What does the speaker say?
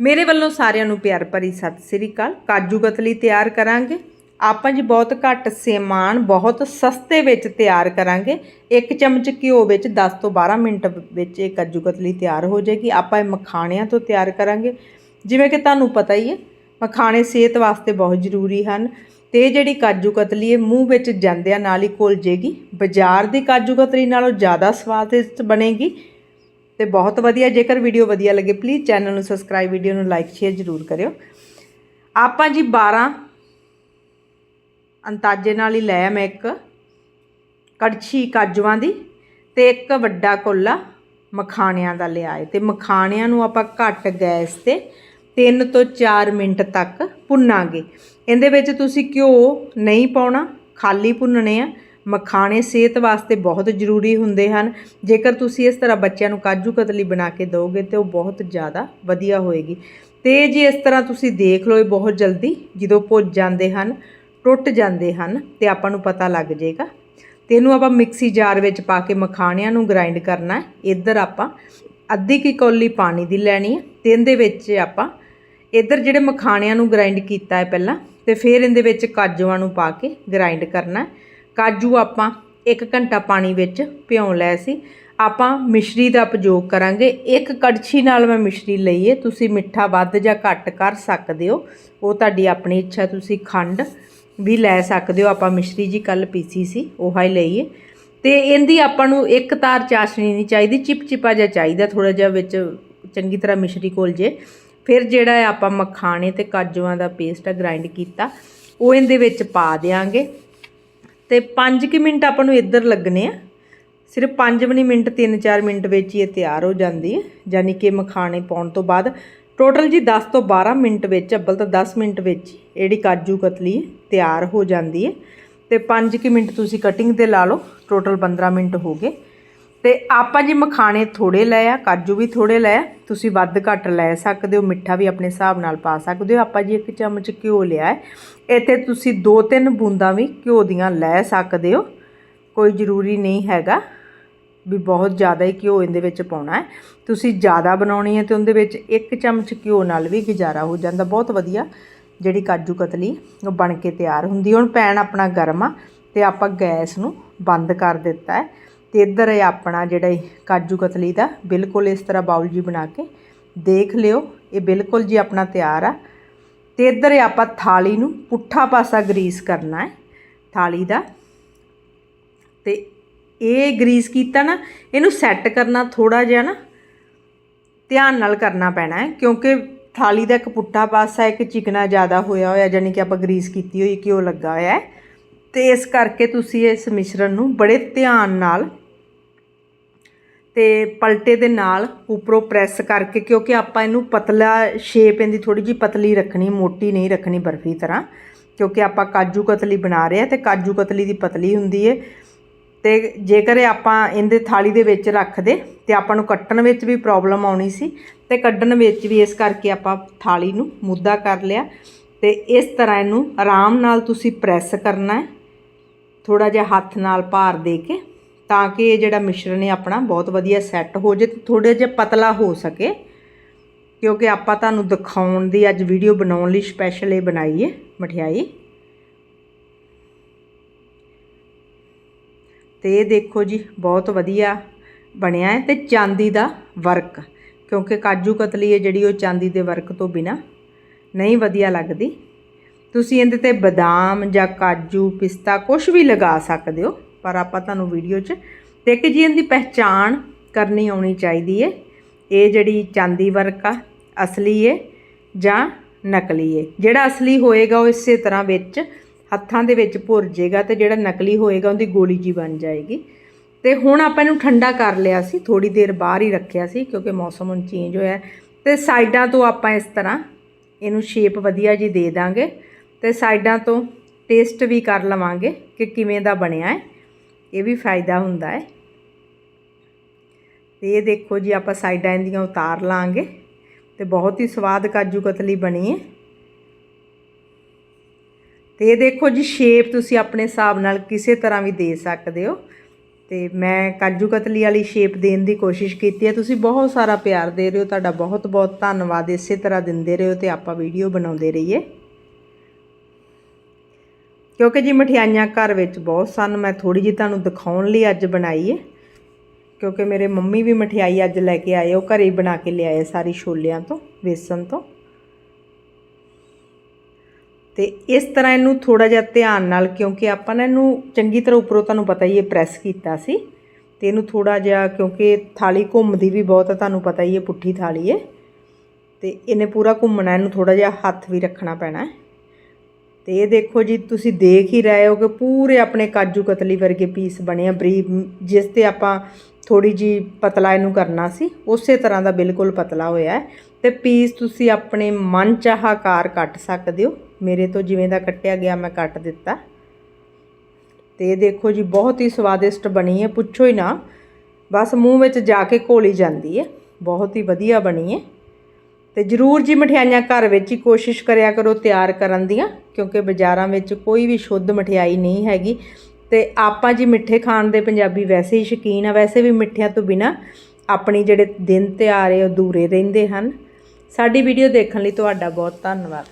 ਮੇਰੇ ਵੱਲੋਂ ਸਾਰਿਆਂ ਨੂੰ ਪਿਆਰ ਭਰੀ ਸਤਿ ਸ੍ਰੀ ਅਕਾਲ। ਕਾਜੂ ਕਤਲੀ ਤਿਆਰ ਕਰਾਂਗੇ। ਆਪਾਂ ਜੀ ਬਹੁਤ ਘੱਟ ਸੇਮਾਨ ਬਹੁਤ ਸਸਤੇ ਵਿੱਚ ਤਿਆਰ ਕਰਾਂਗੇ। ਇੱਕ ਚਮਚ ਘਿਓ ਵਿੱਚ 10 ਤੋਂ 12 ਮਿੰਟ ਵਿੱਚ ਇਹ ਕਾਜੂ ਕਤਲੀ ਤਿਆਰ ਹੋ ਜਾਏਗੀ। ਆਪਾਂ ਇਹ ਮਖਾਣਿਆਂ ਤੋਂ ਤਿਆਰ ਕਰਾਂਗੇ। ਜਿਵੇਂ ਕਿ ਤੁਹਾਨੂੰ ਪਤਾ ਹੀ ਹੈ, ਮਖਾਣੇ ਸਿਹਤ ਵਾਸਤੇ ਬਹੁਤ ਜ਼ਰੂਰੀ ਹਨ ਤੇ ਇਹ ਜਿਹੜੀ ਕਾਜੂ ਕਤਲੀ ਇਹ ਮੂੰਹ ਵਿੱਚ ਜਾਂਦਿਆਂ ਨਾਲ ਹੀ ਘੁਲ ਜੇਗੀ ਬਾਜ਼ਾਰ ਦੀ ਕਾਜੂ ਕਤਲੀ ਨਾਲੋਂ ਜ਼ਿਆਦਾ ਸਵਾਦਿਸ਼ਟ ਬਣੇਗੀ। ਤੇ ਬਹੁਤ ਵਧੀਆ, ਜੇਕਰ ਵੀਡੀਓ ਵਧੀਆ ਲੱਗੇ ਪਲੀਜ਼ ਚੈਨਲ ਨੂੰ ਸਬਸਕ੍ਰਾਈਬ ਵੀਡੀਓ ਨੂੰ ਲਾਈਕ ਸ਼ੇਅਰ ਜ਼ਰੂਰ ਕਰਿਓ। ਆਪਾਂ ਜੀ 12 ਅੰਤਾਜੇ ਨਾਲ ਹੀ ਲਿਆ ਮੈਂ ਇੱਕ ਕੜਛੀ ਕਾਜੂਆਂ ਦੀ ਤੇ ਇੱਕ ਵੱਡਾ ਕੋਲਾ ਮਖਾਣਿਆਂ ਦਾ ਲਿਆ ਹੈ ਤੇ ਮਖਾਣਿਆਂ ਨੂੰ ਆਪਾਂ ਘੱਟ ਗੈਸ ਤੇ 3 ਤੋਂ 4 ਮਿੰਟ ਤੱਕ ਭੁੰਨਾਂਗੇ। ਇਹਦੇ ਵਿੱਚ ਤੁਸੀਂ ਘਿਓ ਨਹੀਂ ਪਾਉਣਾ, ਖਾਲੀ ਭੁੰਨਣੇ ਆ। ਮਖਾਣੇ ਸਿਹਤ ਵਾਸਤੇ ਬਹੁਤ ਜ਼ਰੂਰੀ ਹੁੰਦੇ ਹਨ। ਜੇਕਰ ਤੁਸੀਂ ਇਸ ਤਰ੍ਹਾਂ ਬੱਚਿਆਂ ਨੂੰ ਕਾਜੂ ਕਤਲੀ ਬਣਾ ਕੇ ਦਿਓਗੇ ਤੇ ਉਹ ਬਹੁਤ ਜ਼ਿਆਦਾ ਵਧੀਆ ਹੋਏਗੀ। ਤੇ ਜੇ ਇਸ ਤਰ੍ਹਾਂ ਤੁਸੀਂ ਦੇਖ ਲਓ ਇਹ ਬਹੁਤ ਜਲਦੀ ਜਦੋਂ ਭੁੱਜ ਜਾਂਦੇ ਹਨ, ਟੁੱਟ ਜਾਂਦੇ ਹਨ ਤੇ ਆਪਾਂ ਨੂੰ ਪਤਾ ਲੱਗ ਜਾਏਗਾ ਤੇ ਇਹਨੂੰ ਆਪਾਂ ਮਿਕਸੀ ਜਾਰ ਵਿੱਚ ਪਾ ਕੇ ਮਖਾਣਿਆਂ ਨੂੰ ਗ੍ਰਾਈਂਡ ਕਰਨਾ ਹੈ। ਇੱਧਰ ਆਪਾਂ ਅੱਧੀ ਕੀ ਕੌਲੀ ਪਾਣੀ ਦੀ ਲੈਣੀ ਹੈ ਤੇ ਇਹਦੇ ਵਿੱਚ ਆਪਾਂ ਇੱਧਰ ਜਿਹੜੇ ਮਖਾਣਿਆਂ ਨੂੰ ਗ੍ਰਾਈਂਡ ਕੀਤਾ ਹੈ ਪਹਿਲਾਂ ਤੇ ਫਿਰ ਇਹਦੇ ਵਿੱਚ ਕਾਜੂਆਂ ਨੂੰ ਪਾ ਕੇ ਗ੍ਰਾਈਂਡ ਕਰਨਾ ਹੈ। ਕਾਜੂ ਆਪਾਂ 1 ਘੰਟਾ ਪਾਣੀ ਵਿੱਚ ਭਿਉਂ ਲਏ ਸੀ। ਆਪਾਂ ਮਿਸ਼ਰੀ ਦਾ ਉਪਯੋਗ ਕਰਾਂਗੇ। ਇੱਕ ਕੜਛੀ ਨਾਲ ਮੈਂ ਮਿਸ਼ਰੀ ਲਈ ਹੈ ਤੁਸੀਂ ਮਿੱਠਾ ਵੱਧ ਜਾਂ ਘੱਟ ਕਰ ਸਕਦੇ ਹੋ। ਉਹ ਤੁਹਾਡੀ ਆਪਣੀ ਇੱਛਾ, ਤੁਸੀਂ ਖੰਡ ਵੀ ਲੈ ਸਕਦੇ ਹੋ। ਆਪਾਂ ਮਿਸ਼ਰੀ ਜੀ ਕੱਲ ਪੀਸੀ ਸੀ, ਉਹ ਹੀ ਲਈਏ ਤੇ ਇਹਦੀ ਆਪਾਂ ਨੂੰ ਇੱਕ ਤਾਰ ਚਾਸ਼ਣੀ ਨਹੀਂ ਚਾਹੀਦੀ। ਚਿਪਚਿਪਾ ਜਿਹਾ ਚਾਹੀਦਾ ਥੋੜਾ ਜਿਹਾ ਵਿੱਚ ਚੰਗੀ ਤਰ੍ਹਾਂ ਮਿਸ਼ਰੀ ਕੋਲ ਜੇ। ਫਿਰ ਜਿਹੜਾ ਹੈ ਆਪਾਂ ਮਖਾਣੇ ਤੇ ਕਾਜੂਆਂ ਦਾ ਪੇਸਟ ਆ ਗ੍ਰਾਈਂਡ ਕੀਤਾ, ਉਹ ਇਹਦੇ ਵਿੱਚ ਪਾ ਦੇਾਂਗੇ ਤੇ 5 ਕਿ ਮਿੰਟ ਆਪਾਂ ਨੂੰ ਇੱਧਰ ਲੱਗਣੇ ਆ। ਸਿਰਫ 5 ਵੀ ਨਹੀਂ, ਮਿੰਟ 3-4 ਮਿੰਟ ਵਿੱਚ ਹੀ ਇਹ ਤਿਆਰ ਹੋ ਜਾਂਦੀ ਹੈ। ਯਾਨੀ ਕਿ ਮਖਾਣੇ ਪਾਉਣ ਤੋਂ ਬਾਅਦ ਟੋਟਲ ਜੀ 10 ਤੋਂ 12 ਮਿੰਟ ਵਿੱਚ, ਅੱਬਲ ਤਾਂ 10 ਮਿੰਟ ਵਿੱਚ ਜਿਹੜੀ ਕਾਜੂ ਕਤਲੀ ਤਿਆਰ ਹੋ ਜਾਂਦੀ ਹੈ। ਤੇ 5 ਕਿ ਮਿੰਟ ਤੁਸੀਂ ਕਟਿੰਗ ਤੇ ਲਾ ਲਓ, ਟੋਟਲ 15 ਮਿੰਟ ਹੋ ਗਏ। ਤੇ ਆਪਾਂ ਜੀ ਮਖਾਣੇ ਥੋੜੇ ਲਏ ਆ, ਕਾਜੂ ਵੀ ਥੋੜੇ ਲਏ ਆ, ਤੁਸੀਂ ਵੱਧ ਘੱਟ ਲੈ ਸਕਦੇ ਹੋ, ਮਿੱਠਾ ਵੀ ਆਪਣੇ ਹਿਸਾਬ ਨਾਲ ਪਾ ਸਕਦੇ ਹੋ। ਆਪਾਂ ਜੀ ਇੱਕ ਚਮਚ ਘਿਓ ਲਿਆ ਹੈ, ਇੱਥੇ ਤੁਸੀਂ 2-3 ਬੂੰਦਾਂ ਵੀ ਘਿਓ ਦੀਆਂ ਲੈ ਸਕਦੇ ਹੋ। ਕੋਈ ਜ਼ਰੂਰੀ ਨਹੀਂ ਹੈਗਾ ਵੀ ਬਹੁਤ ਜ਼ਿਆਦਾ ਹੀ ਘਿਓ ਇਹਦੇ ਵਿੱਚ ਪਾਉਣਾ ਹੈ। ਤੁਸੀਂ ਜ਼ਿਆਦਾ ਬਣਾਉਣੀ ਹੈ ਤੇ ਉਹਦੇ ਵਿੱਚ ਇੱਕ ਚਮਚ ਘਿਓ ਨਾਲ ਵੀ ਗੁਜ਼ਾਰਾ ਹੋ ਜਾਂਦਾ, ਬਹੁਤ ਵਧੀਆ। ਜਿਹੜੀ ਕਾਜੂ ਕਤਲੀ, ਉਹ ਬਣ ਕੇ ਤਿਆਰ ਹੁੰਦੀ ਹੁਣ ਪੈਨ ਆਪਣਾ ਗਰਮ ਆ ਤੇ ਆਪਾਂ ਗੈਸ ਨੂੰ ਬੰਦ ਕਰ ਦਿੱਤਾ ਹੈ। ਤੇ ਇੱਧਰ ਹੈ ਆਪਣਾ ਜਿਹੜਾ ਕਾਜੂ ਕਤਲੀ ਦਾ। ਬਿਲਕੁਲ ਇਸ ਤਰ੍ਹਾਂ ਬਾਉਲ ਜੀ ਬਣਾ ਕੇ ਦੇਖ ਲਿਓ, ਇਹ ਬਿਲਕੁਲ ਜੀ ਆਪਣਾ ਤਿਆਰ ਆ। ਤੇ ਇੱਧਰ ਹੈ ਆਪਾਂ ਥਾਲੀ ਨੂੰ ਪੁੱਠਾ ਪਾਸਾ ਗਰੀਸ ਕਰਨਾ ਹੈ, ਥਾਲੀ ਦਾ। ਤੇ ਇਹ ਗਰੀਸ ਕੀਤਾ ਨਾ, ਇਹਨੂੰ ਸੈੱਟ ਕਰਨਾ ਥੋੜਾ ਜਿਹਾ ਨਾ ਧਿਆਨ ਨਾਲ ਕਰਨਾ ਪੈਣਾ ਹੈ, ਕਿਉਂਕਿ ਥਾਲੀ ਦਾ ਇੱਕ ਪੁੱਠਾ ਪਾਸਾ, ਇੱਕ ਚਿਕਨਾ ਜ਼ਿਆਦਾ ਹੋਇਆ ਹੋਇਆ ਯਾਨੀ ਕਿ ਆਪਾਂ ਗਰੀਸ ਕੀਤੀ ਹੋਈ ਘਿਓ ਲੱਗਾ ਹੋਇਆ ਹੈ। ਤੇ ਇਸ ਕਰਕੇ ਤੁਸੀਂ ਇਸ ਮਿਸ਼ਰਣ ਨੂੰ ਬੜੇ ਧਿਆਨ ਨਾਲ ਅਤੇ ਪਲਟੇ ਦੇ ਨਾਲ ਉੱਪਰੋਂ ਪ੍ਰੈਸ ਕਰਕੇ, ਕਿਉਂਕਿ ਆਪਾਂ ਇਹਨੂੰ ਪਤਲਾ ਸ਼ੇਪ ਇਹਦੀ ਥੋੜ੍ਹੀ ਜਿਹੀ ਪਤਲੀ ਰੱਖਣੀ, ਮੋਟੀ ਨਹੀਂ ਰੱਖਣੀ ਬਰਫੀ ਤਰ੍ਹਾਂ, ਕਿਉਂਕਿ ਆਪਾਂ ਕਾਜੂ ਕਤਲੀ ਬਣਾ ਰਹੇ ਆ ਤੇ ਕਾਜੂ ਕਤਲੀ ਦੀ ਪਤਲੀ ਹੁੰਦੀ ਏ। ਤੇ ਜੇਕਰ ਇਹ ਆਪਾਂ ਇਹਦੇ ਥਾਲੀ ਦੇ ਵਿੱਚ ਰੱਖਦੇ ਤੇ ਆਪਾਂ ਨੂੰ ਕੱਟਣ ਵਿੱਚ ਵੀ ਪ੍ਰੋਬਲਮ ਆਉਣੀ ਸੀ, ਤੇ ਕੱਢਣ ਵਿੱਚ ਵੀ ਇਸ ਕਰਕੇ ਆਪਾਂ ਥਾਲੀ ਨੂੰ ਮੁੱਦਾ ਕਰ ਲਿਆ। ਤੇ ਇਸ ਤਰ੍ਹਾਂ ਇਹਨੂੰ ਆਰਾਮ ਨਾਲ ਤੁਸੀਂ ਪ੍ਰੈਸ ਕਰਨਾ ਹੈ ਥੋੜਾ ਜਿਹਾ ਹੱਥ ਨਾਲ ਭਾਰ ਦੇ ਕੇ ਤਾਂ ਕਿ ਇਹ ਜਿਹੜਾ ਮਿਸ਼ਰਣ ਹੈ ਆਪਣਾ ਬਹੁਤ ਵਧੀਆ ਸੈੱਟ ਹੋ ਜੇ ਤੇ ਥੋੜਾ ਜਿਹਾ ਪਤਲਾ ਹੋ ਸਕੇ। ਕਿਉਂਕਿ ਆਪਾਂ ਤੁਹਾਨੂੰ ਦਿਖਾਉਣ ਦੀ ਅੱਜ ਵੀਡੀਓ ਬਣਾਉਣ ਲਈ ਸਪੈਸ਼ਲ ਇਹ ਬਣਾਈ ਹੈ ਮਠਿਆਈ। ਤੇ ਇਹ ਦੇਖੋ ਜੀ, ਬਹੁਤ ਵਧੀਆ ਬਣਿਆ ਹੈ ਤੇ ਚਾਂਦੀ ਦਾ ਵਰਕ ਕਿਉਂਕਿ ਕਾਜੂ ਕਤਲੀ ਹੈ ਜਿਹੜੀ ਉਹ ਚਾਂਦੀ ਦੇ ਵਰਕ ਤੋਂ ਬਿਨਾ ਨਹੀਂ ਵਧੀਆ ਲੱਗਦੀ। ਤੁਸੀਂ ਇਹਦੇ ਤੇ ਬਦਾਮ ਜਾਂ ਕਾਜੂ, ਪਿਸਤਾ ਕੁਝ ਵੀ ਲਗਾ ਸਕਦੇ ਹੋ। ਪਰ ਆਪਾਂ ਤੁਹਾਨੂੰ ਵੀਡੀਓ 'ਚ ਤੇ ਇੱਕ ਜੀ ਇਹਦੀ ਪਹਿਚਾਣ ਕਰਨੀ ਆਉਣੀ ਚਾਹੀਦੀ ਹੈ ਇਹ ਜਿਹੜੀ ਚਾਂਦੀ ਵਰਕ ਆ, ਅਸਲੀ ਹੈ ਜਾਂ ਨਕਲੀ ਹੈ ਜਿਹੜਾ ਅਸਲੀ ਹੋਏਗਾ ਉਹ ਇਸੇ ਤਰ੍ਹਾਂ ਵਿੱਚ ਹੱਥਾਂ ਦੇ ਵਿੱਚ ਭੁਰ ਜਾਏਗਾ ਤੇ ਜਿਹੜਾ ਨਕਲੀ ਹੋਏਗਾ ਉਹਦੀ ਗੋਲੀ ਜੀ ਬਣ ਜਾਏਗੀ। ਤੇ ਹੁਣ ਆਪਾਂ ਇਹਨੂੰ ਠੰਡਾ ਕਰ ਲਿਆ ਸੀ ਥੋੜੀ ਦੇਰ ਬਾਹਰ ਹੀ ਰੱਖਿਆ ਸੀ ਕਿਉਂਕਿ ਮੌਸਮ ਹੁਣ ਚੇਂਜ ਹੋਇਆ। ਹੈ। ਤੇ ਸਾਈਡਾਂ ਤੋਂ ਆਪਾਂ ਇਸ ਤਰ੍ਹਾਂ ਇਹਨੂੰ ਸ਼ੇਪ ਵਧੀਆ ਜੀ ਦੇ ਦਾਂਗੇ ਤੇ ਸਾਈਡਾਂ ਤੋਂ ਟੇਸਟ ਵੀ ਕਰ ਲਵਾਂਗੇ ਕਿ ਕਿਵੇਂ ਦਾ ਬਣਿਆ ਹੈ ਇਹ ਵੀ ਫਾਇਦਾ ਹੁੰਦਾ ਹੈ। ਤੇ ਇਹ ਦੇਖੋ ਜੀ, ਆਪਾਂ ਸਾਈਡਾਂ ਇਹਦੀਆਂ ਉਤਾਰ ਲਾਂਗੇ। ਤੇ ਬਹੁਤ ਹੀ ਸਵਾਦ ਕਾਜੂ ਕਤਲੀ ਬਣੀ ਹੈ। ਤੇ ਇਹ ਦੇਖੋ ਜੀ ਸ਼ੇਪ ਤੁਸੀਂ ਆਪਣੇ ਹਿਸਾਬ ਨਾਲ ਕਿਸੇ ਤਰ੍ਹਾਂ ਵੀ ਦੇ ਸਕਦੇ ਹੋ। ਤੇ ਮੈਂ ਕਾਜੂ ਕਤਲੀ ਵਾਲੀ ਸ਼ੇਪ ਦੇਣ ਦੀ ਕੋਸ਼ਿਸ਼ ਕੀਤੀ ਹੈ। ਤੁਸੀਂ ਬਹੁਤ ਸਾਰਾ ਪਿਆਰ ਦੇ ਰਹੇ ਹੋ। ਤੁਹਾਡਾ ਬਹੁਤ ਬਹੁਤ ਧੰਨਵਾਦ। ਇਸੇ ਤਰ੍ਹਾਂ ਦਿੰਦੇ ਰਹੋ ਤੇ ਆਪਾਂ ਵੀਡੀਓ ਬਣਾਉਂਦੇ ਰਹੀਏ। ਕਿਉਂਕਿ ਜੀ ਮਠਿਆਈਆਂ ਘਰ ਵਿੱਚ ਬਹੁਤ ਸਨ, ਮੈਂ ਥੋੜੀ ਜਿਹੀ ਤੁਹਾਨੂੰ ਦਿਖਾਉਣ ਲਈ ਅੱਜ ਬਣਾਈ ਹੈ ਕਿਉਂਕਿ ਮੇਰੇ ਮੰਮੀ ਵੀ ਮਠਿਆਈ ਅੱਜ ਲੈ ਕੇ ਆਏ, ਉਹ ਘਰੇ ਹੀ ਬਣਾ ਕੇ ਲਿਆਏ ਸਾਰੀ ਛੋਲਿਆਂ ਤੋਂ, ਵੇਸਣ ਤੋਂ। ਤੇ ਇਸ ਤਰ੍ਹਾਂ ਇਹਨੂੰ ਥੋੜਾ ਜਿਹਾ ਧਿਆਨ ਨਾਲ, ਕਿਉਂਕਿ ਆਪਾਂ ਨੇ ਇਹਨੂੰ ਚੰਗੀ ਤਰ੍ਹਾਂ ਉੱਪਰੋਂ ਤੁਹਾਨੂੰ ਪਤਾ ਹੀ ਹੈ ਪ੍ਰੈਸ ਕੀਤਾ ਸੀ। ਤੇ ਇਹਨੂੰ ਥੋੜਾ ਜਿਹਾ, ਕਿਉਂਕਿ ਥਾਲੀ ਘੁੰਮਦੀ ਵੀ ਬਹੁਤ ਹੈ ਤੁਹਾਨੂੰ ਪਤਾ ਹੀ ਹੈ ਪੁੱਠੀ ਥਾਲੀ ਹੈ ਤੇ ਇਹਨੇ ਪੂਰਾ ਘੁੰਮਣਾ, ਇਹਨੂੰ ਥੋੜਾ ਜਿਹਾ ਹੱਥ ਵੀ ਰੱਖਣਾ ਪੈਣਾ। ਹੈ ਤੇ ਇਹ ਦੇਖੋ ਜੀ, ਤੁਸੀਂ ਦੇਖ ਹੀ ਰਹੇ ਹੋ ਕਿ ਪੂਰੇ ਆਪਣੇ ਕਾਜੂ ਕਤਲੀ ਵਰਗੇ ਪੀਸ ਬਣੇ ਆ ਬਰੀਕ, ਜਿਸ ਤੇ ਆਪਾਂ ਥੋੜੀ ਜੀ ਪਤਲਾ ਇਹਨੂੰ ਕਰਨਾ ਸੀ। ਉਸੇ ਤਰ੍ਹਾਂ ਦਾ ਬਿਲਕੁਲ ਪਤਲਾ ਹੋਇਆ ਹੈ। ਤੇ ਪੀਸ ਤੁਸੀਂ ਆਪਣੇ ਮਨ ਚਾਹ ਆਕਾਰ ਕੱਟ ਸਕਦੇ ਹੋ। ਮੇਰੇ ਤੋਂ ਜਿਵੇਂ ਦਾ ਕੱਟਿਆ ਗਿਆ, ਮੈਂ ਕੱਟ ਦਿੱਤਾ। ਤੇ ਇਹ ਦੇਖੋ ਜੀ, ਬਹੁਤ ਹੀ ਸਵਾਦਿਸ਼ਟ ਬਣੀ ਹੈ, ਪੁੱਛੋ ਹੀ ਨਾ। ਬਸ ਮੂੰਹ ਵਿੱਚ ਜਾ ਕੇ ਘੋਲੀ ਜਾਂਦੀ ਹੈ। ਬਹੁਤ ਹੀ ਵਧੀਆ ਬਣੀ ਹੈ। ਤੇ ਜਰੂਰ ਜੀ ਮਠਿਆਈਆਂ ਘਰ ਵਿੱਚ ਹੀ ਕੋਸ਼ਿਸ਼ ਕਰਿਆ ਕਰੋ ਤਿਆਰ ਕਰਨ ਦੀਆਂ, ਕਿਉਂਕਿ ਬਾਜ਼ਾਰਾਂ ਵਿੱਚ ਕੋਈ ਵੀ ਸ਼ੁੱਧ ਮਠਿਆਈ ਨਹੀਂ ਹੈਗੀ। ਤੇ ਆਪਾਂ ਜੀ ਮਿੱਠੇ ਖਾਣ ਦੇ ਪੰਜਾਬੀ ਵੈਸੇ ਹੀ ਸ਼ੌਕੀਨ ਆ, ਵੈਸੇ ਵੀ ਮਿੱਠਿਆਂ ਤੋਂ ਬਿਨਾ ਆਪਣੀ ਜਿਹੜੇ ਦਿਨ ਤਿਉਹਾਰ ਹੈ, ਉਹ ਅਧੂਰੇ ਰਹਿੰਦੇ ਹਨ। ਸਾਡੀ ਵੀਡੀਓ ਦੇਖਣ ਲਈ ਤੁਹਾਡਾ ਬਹੁਤ ਧੰਨਵਾਦ।